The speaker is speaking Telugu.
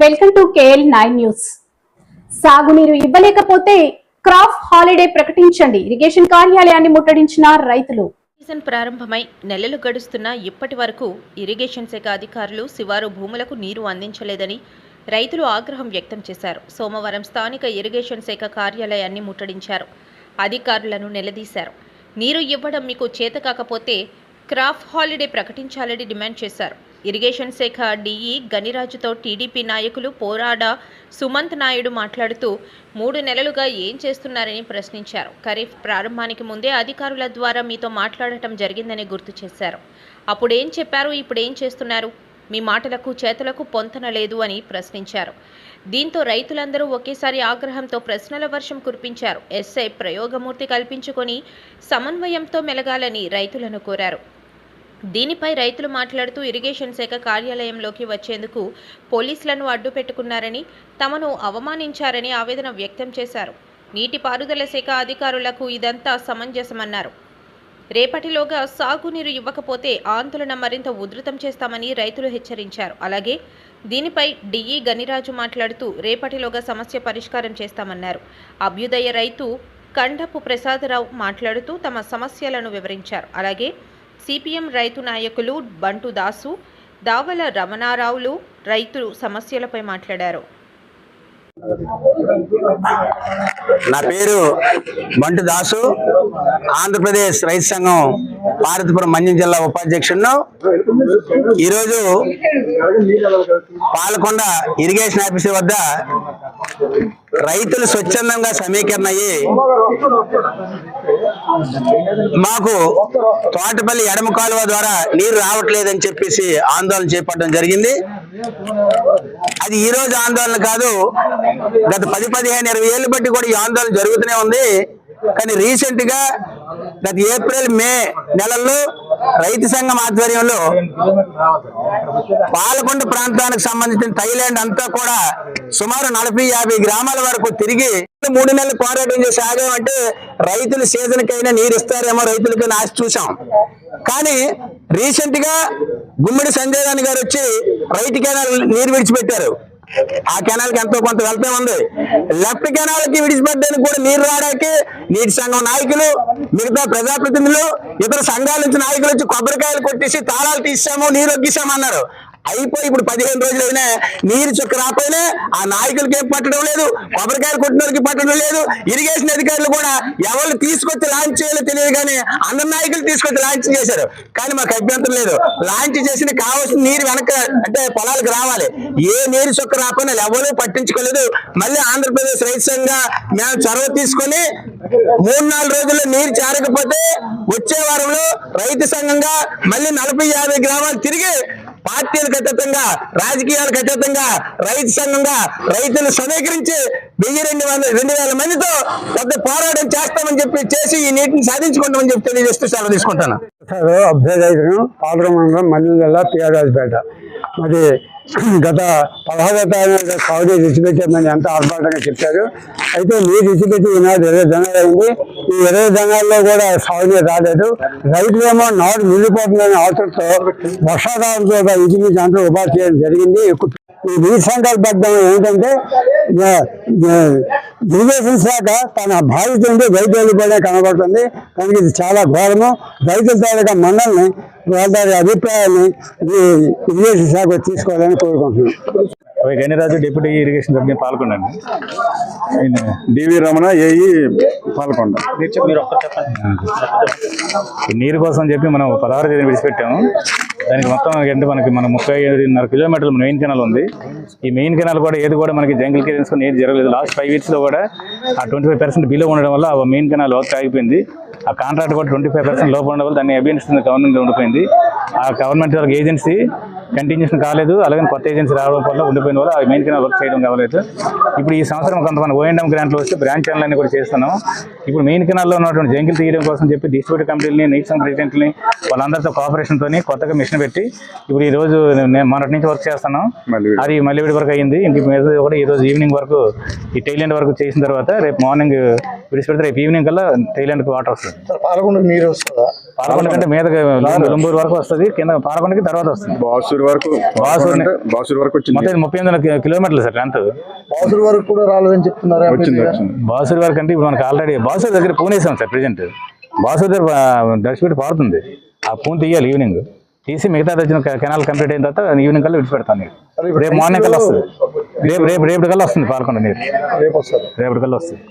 Welcome to KL nine news. సాగునీరు ఇవ్వలేకపోతే క్రాప్ హాలిడే ప్రకటించండి. ఇరిగేషన్ కార్యాలయాన్ని ముట్టడించిన రైతులు. సీజన్ ప్రారంభమై నెలలు గడుస్తున్నా ఇప్పటి వరకు ఇరిగేషన్ శాఖ అధికారులు శివారు భూములకు నీరు అందించలేదని రైతులు ఆగ్రహం వ్యక్తం చేశారు. సోమవారం స్థానిక ఇరిగేషన్ శాఖ కార్యాలయాన్ని ముట్టడించారు. అధికారులను నిలదీశారు. నీరు ఇవ్వడం మీకు చేత కాకపోతే క్రాప్ హాలిడే ప్రకటించాలని డిమాండ్ చేశారు. ఇరిగేషన్ శాఖ డీఈ గనిరాజుతో టీడీపీ నాయకులు పోరాడ సుమంత్ నాయుడు మాట్లాడుతూ మూడు నెలలుగా ఏం చేస్తున్నారని ప్రశ్నించారు. ఖరీఫ్ ప్రారంభానికి ముందే అధికారుల ద్వారా మీతో మాట్లాడటం జరిగిందని గుర్తు చేశారు. అప్పుడేం చెప్పారు? ఇప్పుడేం చేస్తున్నారు? మీ మాటలకు చేతలకు పొంతన లేదు అని ప్రశ్నించారు. దీంతో రైతులందరూ ఒకేసారి ఆగ్రహంతో ప్రశ్నల వర్షం కురిపించారు. ఎస్ఐ ప్రయోగమూర్తి కల్పించుకొని సమన్వయంతో మెలగాలని రైతులను కోరారు. దీనిపై రైతులు మాట్లాడుతూ ఇరిగేషన్ శాఖ కార్యాలయంలోకి వచ్చేందుకు పోలీసులను అడ్డు పెట్టుకున్నారని తమను అవమానించారని ఆవేదన వ్యక్తం చేశారు. నీటిపారుదల శాఖ అధికారులకు ఇదంతా సమంజసమన్నారు. రేపటిలోగా సాగునీరు ఇవ్వకపోతే ఆందోళన మరింత ఉధృతం చేస్తామని రైతులు హెచ్చరించారు. అలాగే దీనిపై డిఈ గనిరాజు మాట్లాడుతూ రేపటిలోగా సమస్య పరిష్కారం చేస్తామన్నారు. అభ్యుదయ రైతు కండపు ప్రసాదరావు మాట్లాడుతూ తమ సమస్యలను వివరించారు. అలాగే సిపిఎం రైతు నాయకులు బంటు దాసు దావల రమణారావులు రైతులు సమస్యలపై మాట్లాడారు. నా పేరు బంటు దాసు. ఆంధ్రప్రదేశ్ రైతు సంఘం పార్వతీపురం మంజం జిల్లా ఉపాధ్యక్షుడు ఈరోజు పాలకొండ ఇరిగేషన్ ఆఫీసర్ వద్ద రైతులు స్వచ్ఛందంగా సమీకరణ అయ్యి మాకు తోటపల్లి ఎడమ కాలువ ద్వారా నీరు రావట్లేదని చెప్పేసి ఆందోళన చేపట్టడం జరిగింది. అది ఈ రోజు ఆందోళన కాదు గత పది పదిహేను ఇరవై ఏళ్ళు బట్టి కూడా ఈ ఆందోళన జరుగుతూనే ఉంది. కానీ రీసెంట్గా గత ఏప్రిల్ మే నెలల్లో రైతు సంఘం ఆధ్వర్యంలో పాలకొండ ప్రాంతానికి సంబంధించిన థైలాండ్ అంతా కూడా సుమారు నలభై యాభై గ్రామాల వరకు తిరిగి మూడు నెలలు పోరాటం చేసి ఆగామంటే రైతులు సీజన్ కైనా నీరు ఇస్తారేమో రైతులకైనా ఆశ చూసాం కానీ రీసెంట్గా గుమ్మడి సంజయ్ గారు వచ్చి రైతు నీరు విడిచిపెట్టారు. ఆ కెనాల్కి ఎంతో కొంత వెళ్తే ఉంది. లెఫ్ట్ కెనాల్కి విడిచిపెట్టడానికి కూడా నీరు రావడానికి నీటి సంఘం నాయకులు మిగతా ప్రజాప్రతినిధులు ఇతర సంఘాల నుంచి నాయకులు వచ్చి కొబ్బరికాయలు కొట్టేసి తాళాలు తీసాము నీరు ఒగ్గిసామన్నారు. అయిపోయి ఇప్పుడు పదిహేను రోజులైనా నీరు చుక్క రాపోయినా ఆ నాయకులకి ఏం పట్టడం లేదు? కొబ్బరికాయలు కొట్టినోళ్ళకి పట్టడం లేదు. ఇరిగేషన్ అధికారులు కూడా ఎవరు తీసుకొచ్చి లాంచ్ చేయాలో తెలియదు కానీ అందరి నాయకులు తీసుకొచ్చి లాంచ్ చేశారు. కానీ మాకు అభ్యంతరం లేదు. లాంచ్ చేసిన కావాల్సిన నీరు వెనక అంటే పొలాలకు రావాలి. ఏ నీరు చుక్క రాకపోయినా ఎవరు పట్టించుకోలేదు. మళ్ళీ ఆంధ్రప్రదేశ్ రైతు సంఘ మేము చొరవ తీసుకొని మూడు నాలుగు రోజుల్లో నీరు చేరకపోతే వచ్చే వారంలో రైతు సంఘంగా మళ్ళీ నలభై యాభై గ్రామాలు తిరిగి పార్టీలకు అతీతంగా రాజకీయాలకు అతీతంగా రైతు సంఘంగా రైతులు సమీకరించి వెయ్యి రెండు వందల రెండు వేల మందితో పెద్ద పోరాటం చేస్తామని చెప్పి చేసి ఈ నీటిని సాధించుకుంటామని చెప్పి తెలియజేస్తూ సెలవు తీసుకుంటాను. సార్ అభ్యర్థిను పాలక మండలం జిల్లా పిఆర్రాజపేట. మరి గత పదహారో తారీఖు సాగు తెచ్చిపెట్టామని ఎంత ఆర్భాటంగా చెప్పారు? అయితే మీరు తెచ్చిపెట్టి ఈనాడు ఇరవై దినాలు అయింది. ఈ ఇరవై రంగాల్లో కూడా సాగునీరు రాలేదు. రైతులేమో నాడు మిగిలిపోతుందనే ఆశతో వర్షాకాలంతో ఇంచుమించు అంతా ఉపాధి చేయడం జరిగింది. ఈ ఈ నిసంకల్పద్ధం ఏంటంటే ఇరిగేషన్ శాఖ తన బాధ్యత నుండి రైతు వెళ్ళిపోయే కనబడుతుంది. కనుక ఇది చాలా ఘోరము. రైతుల తాలూకా మండలిని వాళ్ళ అభిప్రాయాన్ని ఇరిగేషన్ శాఖ తీసుకోవాలని కోరుకుంటున్నాను అవి గనిరాజు డిప్యూటీ ఇరిగేషన్ సభ్యుని పాల్గొనండి డివి రమణ ఏఈ పాల్కొండ ఈ నీరు కోసం చెప్పి మనం పదహారు తేదీ విడిచిపెట్టాము. దానికి మొత్తం అంటే మనకి మన ముప్పై ఐదున్నర కిలోమీటర్ల మెయిన్ కెనాల్ ఉంది. ఈ మెయిన్ కెనాల్ కూడా ఏది కూడా మనకి జంగిల్ క్లియరెన్స్ నీరు జరగలేదు. లాస్ట్ ఫైవ్ ఇయర్స్లో కూడా ఆ ట్వంటీ ఫైవ్ పర్సెంట్ బిలో ఉండడం వల్ల ఆ మెయిన్ కెనాల్ వర్క్ ఆగిపోయింది. ఆ కాంట్రాక్ట్ కూడా ట్వంటీ ఫైవ్ పర్సెంట్ లోపల ఉండడం వల్ల దాన్ని అభినందిస్తుంది గవర్నమెంట్ ఉండిపోయింది. ఆ గవర్నమెంట్ వాళ్ళకి ఏజెన్సీ కంటిన్యూషన్ కాలేదు. అలాగే కొత్త ఏజెన్సీ రావడం వల్ల ఉండిపోయిన వల్ల ఆ మెయిన్ కెనాల్ వర్క్ చేయడం కావలేదు. ఇప్పుడు ఈ సంవత్సరం కొంతమంది ఓఎండ్ఎం గ్రాంట్లు వస్తే బ్రాంచ్ అన్ని కూడా చేస్తున్నాం. ఇప్పుడు మెయిన్ కెనాల్లో ఉన్నటువంటి జంగిల్ తీయడం కోసం చెప్పి డిస్ట్రిబ్యూటర్ కంపెనీని నీట్ సంఘ ప్రెసిడెంట్ని వాళ్ళందరితో కోఆపరేషన్ తోని కొత్తగా మిషన్ పెట్టి ఇప్పుడు ఈ రోజు నేను మొన్నటి నుంచి వర్క్ చేస్తున్నాం. అది మళ్ళీ వరకు అయ్యింది ఇంక మీద కూడా ఈ రోజు ఈవినింగ్ వరకు ఈ టైలెండ్ వరకు చేసిన తర్వాత రేపు మార్నింగ్ విడిచిపెడితే రేపు ఈవినింగ్ కల్లా టైలెండ్కి వాటర్ వస్తుంది. పాలకొండ నీరు వస్తుందా? పాలకొండ కంటే మీద లుంబూరు వరకు వస్తుంది. కింద పాలకొండకి తర్వాత వస్తుంది. బాసూరు వరకు బాసూరు వరకు వచ్చింది. ముప్పై ఎనిమిది కిలోమీటర్లు సార్ వరకు కూడా రాలేదని చెప్తున్నారు వచ్చింది బాసూరు వరకు అంటే ఇప్పుడు మనకి ఆల్రెడీ బాసూరు దగ్గర పూన్ వేసాం సార్ ప్రెజెంట్ బాసూరు దగ్గర డస్ట్ పెట్టి పారుతుంది. ఆ పూన్ తీయాలి ఈవినింగ్ తీసి మిగతా వచ్చిన కెనాల్ కంప్లీట్ అయిన తర్వాత ఈవినింగ్ కల్లా విడిచిపెడతాను నీరు. రేపు మార్నింగ్ కల్లా వస్తుంది. రేపు రేపు రేపు కల్లా వస్తుంది పాల్కొండ నీరు. రేపు వస్తారు రేపటి కల్లా వస్తుంది.